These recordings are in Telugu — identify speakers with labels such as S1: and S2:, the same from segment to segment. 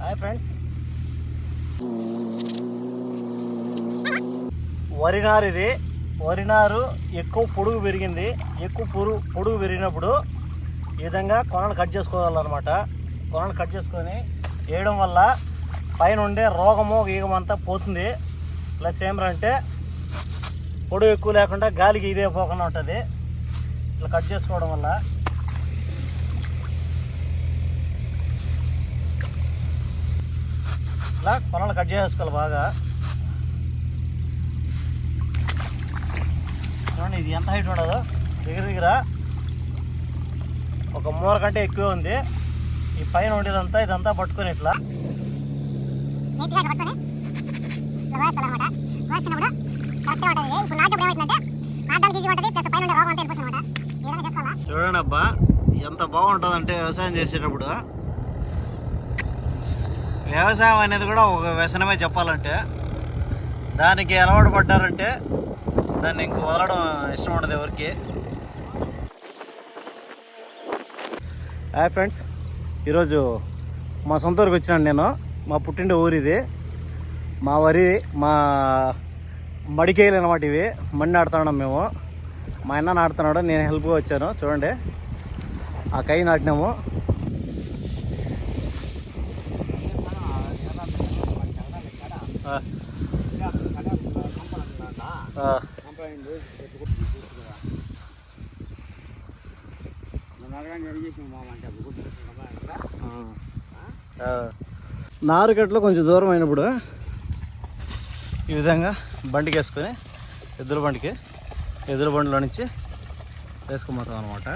S1: హాయ్ ఫ్రెండ్స్ వరినారు ఇది వరి నారు ఎక్కువ పొడుగు పెరిగింది. ఎక్కువ పొరుగు పొడుగు పెరిగినప్పుడు ఈ విధంగా కొనలు కట్ చేసుకోవాలన్నమాట. కొనలు కట్ చేసుకొని వేయడం వల్ల పైన ఉండే రోగము గీగమంతా పోతుంది. ప్లస్ ఏమంటే పొడుగు ఎక్కువ లేకుండా గాలికి ఇదే పోకుండా ఉంటుంది. ఇట్లా కట్ చేసుకోవడం వల్ల. ఇట్లా కొనలు కట్ చేసుకోవాలి బాగా. చూడండి ఇది ఎంత హైట్ ఉండదు. దగ్గర దగ్గర ఒక మూర కంటే ఎక్కువ ఉంది. ఈ పైన ఉండేదంతా ఇదంతా పట్టుకొని ఇట్లా.
S2: నీట్గా ఇట్లా పట్టుకొని ఇట్లా వేసుకోవాలన్నమాట వేసుకున్నప్పుడు కరెక్ట్గా ఉంటుంది. ఇప్పుడు నాటినప్పుడు ఏమవుతుందంటే నాటడానికి ఈజీ ఉంటుంది ప్లస్ పైన ఉండే రోగం అంతా వెళ్ళిపోతుంది అనమాట ఈ విధంగా చేసుకోవాలా?
S1: చూడండి అబ్బా ఎంత బాగుంటుందంటే వ్యవసాయం చేసేటప్పుడు వ్యవసాయం అనేది కూడా ఒక వ్యసనమే చెప్పాలంటే. దానికి అలవాటు పడ్డారంటే దాన్ని ఇంక వదలడం ఇష్టం ఉండదు ఎవరికి. హాయ్ ఫ్రెండ్స్ ఈరోజు మా సొంత ఊరికి వచ్చినాను నేను. మా పుట్టిండే ఊరు ఇది మా వరి మా మడికేయలు అనమాట ఇవి. మడి నాడుతున్నాం మేము. మా అన్న నాడుతున్నాడు నేను హెల్ప్గా వచ్చాను. చూడండి. ఆ కై నాటినాము. నారు కట్టలో కొంచెం దూరం అయినప్పుడు ఈ విధంగా బండికి వేసుకొని ఎద్దుల బండికి ఎదురు బండిలో నుంచి వేసుకోమంటాం అనమాట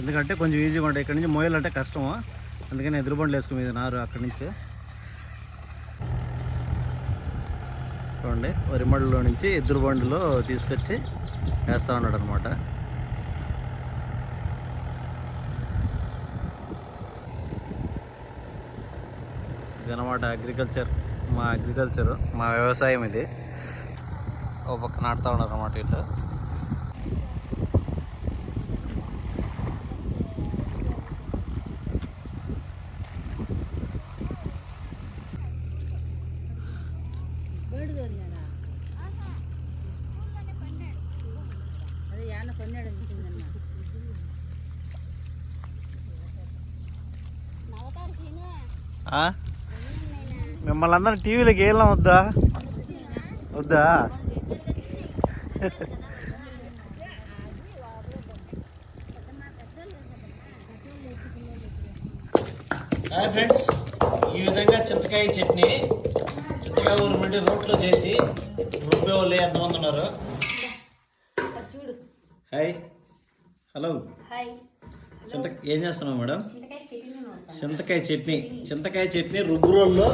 S1: ఎందుకంటే కొంచెం ఈజీగా ఉంటాయి ఇక్కడ నుంచి మోయాలంటే కష్టము. అందుకని ఎదురు బండ్లు వేసుకుని మీద నారు అక్కడి నుంచి. చూడండి వరిమడిలో నుంచి ఎదురు బండిలో తీసుకొచ్చి వేస్తూ ఉన్నాడు అనమాట ఇదనమాట అగ్రికల్చర్ మా అగ్రికల్చర్ మా వ్యవసాయం ఇది. ఒక పక్క నాటుతూ ఉన్నారు అనమాట ఇట్లా ఆ? మిమ్మల్ని అందరం టీవీలోకి వెళ్ళాం వద్దా? వద్దా? Hi friends. ఈ విధంగా చింతకాయ చట్నీ చింతకాయ ఊరు రోట్లో చేసి రుబ్బే వాళ్ళు ఎంతమంది ఉన్నారు?
S3: చూడు.
S1: హాయ్. హలో.
S3: హాయ్.
S1: చింత ఏం చేస్తున్నావు మేడం?
S3: చింతకాయ
S1: చట్నీ. చింతకాయ చట్నీ రుబ్బు రోల్లో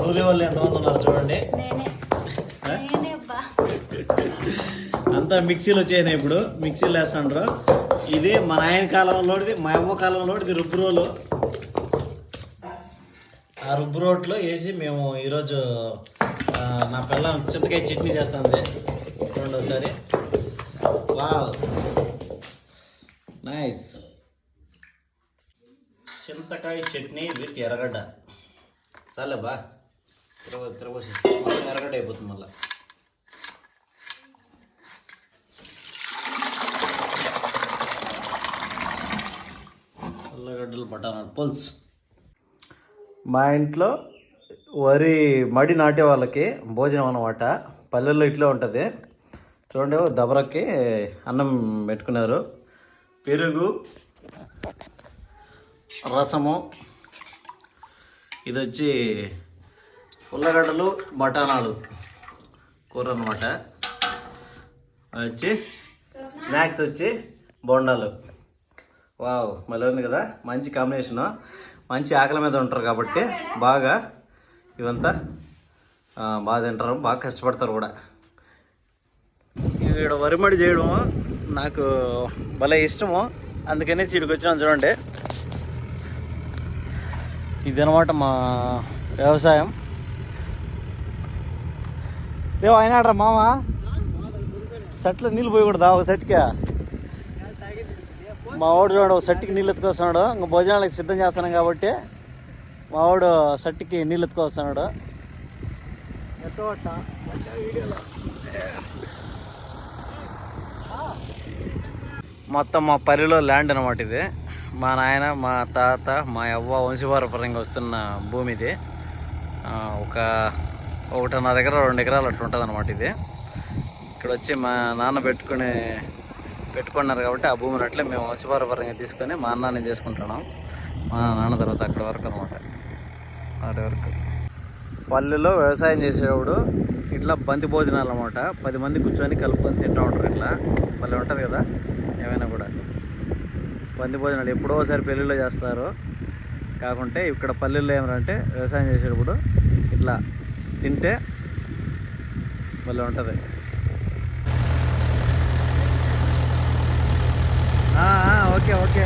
S1: నూనె వాళ్ళు ఎంతమంది ఉన్నారు చూడండి. అంతా మిక్సీలు వచ్చాయి ఇప్పుడు. మిక్సీలు వేస్తాండ్రు. ఇది మా నాయన కాలంలోది మా అమ్మ కాలంలోది రుబ్బు రోలు. ఆ రుబ్బు రోట్లో వేసి మేము ఈరోజు నా పిల్లం చింతకాయ చట్నీ చేస్తుంది. చూడండి ఒకసారి. వావ్. చింతకాయ చట్నీ విత్ ఎర్రగడ్డ. చాలే బా. తిరగ తిరగసి మొత్తం ఎర్రగడ్డ అయిపోతుంది మళ్ళీ. ఉల్లగడ్డలు బఠానాలు పుల్స్. మా ఇంట్లో వరి మడి నాటే వాళ్ళకి భోజనం అనమాట పల్లెల్లో ఇట్లా ఉంటుంది. చూడండి దబరకి అన్నం పెట్టుకున్నారు. పెరుగు రసము. ఇది వచ్చి ఉల్లగడ్డలు బఠానాలు కూర అనమాట వచ్చి స్నాక్స్ వచ్చి బొండాలు. వావ్ మళ్ళీ ఉంది కదా. మంచి కాంబినేషను. మంచి ఆకలి మీద ఉంటారు కాబట్టి బాగా ఇవంతా బాగా తింటారు. బాగా కష్టపడతారు కూడా. ఇక్కడ వరిమడి చేయడం నాకు భలే ఇష్టము. అందుకనేసి ఇక్కడికి వచ్చినాం చూడండి. ఇదనమాట మా వ్యవసాయం. రేవు అయినాడ్రా మామ సెట్లో నీళ్ళు పోయకూడదా ఒక సెట్కే? మా వాడు చూడండి ఒక సెట్కి నీళ్ళు ఎత్తుకొస్తున్నాడు. ఇంకా భోజనాలకి సిద్ధం చేస్తున్నాం కాబట్టి మా వాడు సెట్కి నీళ్ళు ఎత్తుకొస్తున్నాడు. మొత్తం మా పరిలో ల్యాండ్ అనమాట ఇది. మా నాయన మా తాత మా అవ్వ వంశపారపరంగా వస్తున్న భూమి ఇది ఒక ఒకటిన్నర ఎకరా రెండు ఎకరాలు అట్లా ఉంటుంది అనమాట ఇది. ఇక్కడ వచ్చి మా నాన్న పెట్టుకుని పెట్టుకున్నారు కాబట్టి ఆ భూమిని అట్లే మేము వంశపారపరంగా తీసుకొని మా అన్నాన్ని చేసుకుంటున్నాం. మా నాన్న తర్వాత అక్కడ వరకు అనమాట అక్కడి వరకు. పల్లెలో వ్యవసాయం చేసేటప్పుడు ఇట్లా బంతి భోజనాలు అనమాట పది మంది కూర్చొని కలుపుకొని తింటూ ఉంటారు ఇట్లా. పల్లె ఉంటుంది కదా ఏమైనా కూడా. పంది భోజనాలు ఎప్పుడో ఒకసారి పెళ్ళిళ్ళు చేస్తారు. కాకుంటే ఇక్కడ పల్లెల్లో ఏమంటే వ్యవసాయం చేసేటప్పుడు ఇట్లా తింటే మళ్ళీ ఉంటుంది. Okay okay.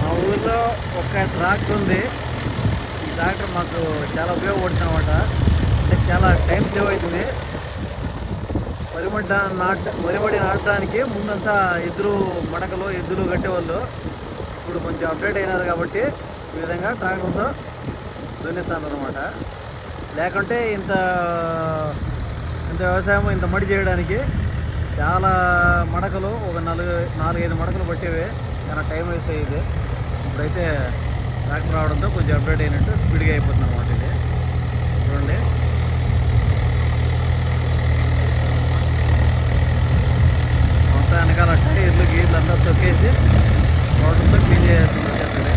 S1: మా ఊళ్ళో ఒక ట్రాక్టర్ ఉంది. ఈ ట్రాక్టర్ మాకు చాలా ఉపయోగపడుతుంది అనమాట అంటే చాలా టైం సేవ్ అవుతుంది. వరిమడ్డ నాట వరిమడి నాటడానికి ముందంతా ఎద్దులు మడకలు ఎద్దులు కట్టేవాళ్ళు. ఇప్పుడు కొంచెం అప్డేట్ అయినారు కాబట్టి ఈ విధంగా ట్రాక్టర్తో దున్నిస్తాను అనమాట లేకుంటే ఇంత ఇంత వ్యవసాయం ఇంత మడి చేయడానికి చాలా మడకలు ఒక నాలుగు నాలుగైదు మడకలు పట్టేవి. చాలా టైం వేస్ట్ అయ్యేది. ఇప్పుడైతే ట్రాక్టర్ రావడంతో కొంచెం అప్డేట్ అయినట్టు స్పీడ్గా అయిపోతుంది అనమాట ఇది. చూడండి. గేట్లు గేట్లు అంతా తొక్కేసి వాటర్తో క్లీన్ చేసేస్తున్నారు అక్కడే.